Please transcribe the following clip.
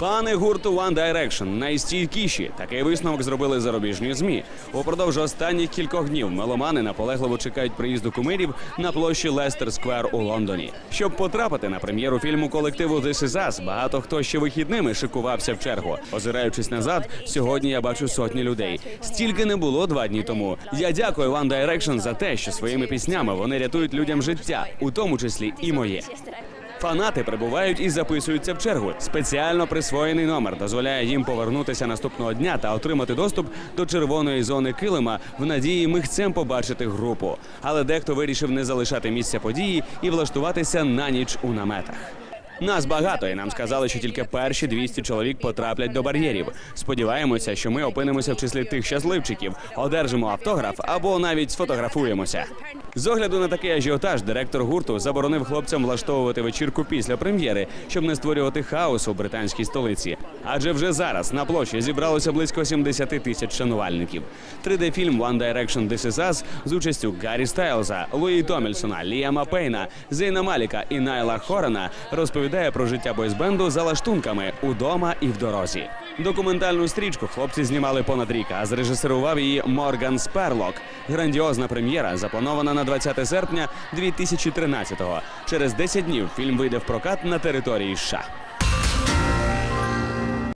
Фани гурту One Direction найстійкіші. Такий висновок зробили зарубіжні змі. Упродовж останніх кількох днів меломани наполегливо чекають приїзду кумирів на площі Лестер Сквер у Лондоні. Щоб потрапити на прем'єру фільму колективу This Is Us, багато хто ще вихідними шикувався в чергу. Озираючись назад, сьогодні я бачу сотні людей. Стільки не було два дні тому. Я дякую One Direction за те, що своїми піснями вони рятують людям життя, у тому числі і моє. Фанати прибувають і записуються в чергу. Спеціально присвоєний номер дозволяє їм повернутися наступного дня та отримати доступ до червоної зони килима в надії михцем побачити групу. Але дехто вирішив не залишати місця події і влаштуватися на ніч у наметах. Нас багато, і нам сказали, що тільки перші 200 чоловік потраплять до бар'єрів. Сподіваємося, що ми опинимося в числі тих щасливчиків, одержимо автограф або навіть сфотографуємося. З огляду на такий ажіотаж, директор гурту заборонив хлопцям влаштовувати вечірку після прем'єри, щоб не створювати хаос у британській столиці. Адже вже зараз на площі зібралося близько 70 тисяч шанувальників. 3D-фільм One Direction This Is Us з участю Гаррі Стайлза, Луї Томільсона, Ліама Пейна, Зейна Маліка і Найла Хорана розповідає про життя бойсбенду за лаштунками удома і в дорозі. Документальну стрічку хлопці знімали понад рік, а зрежисерував її Морган Сперлок. Грандіозна прем'єра запланована на 20 серпня 2013-го. Через 10 днів фільм вийде в прокат на території США.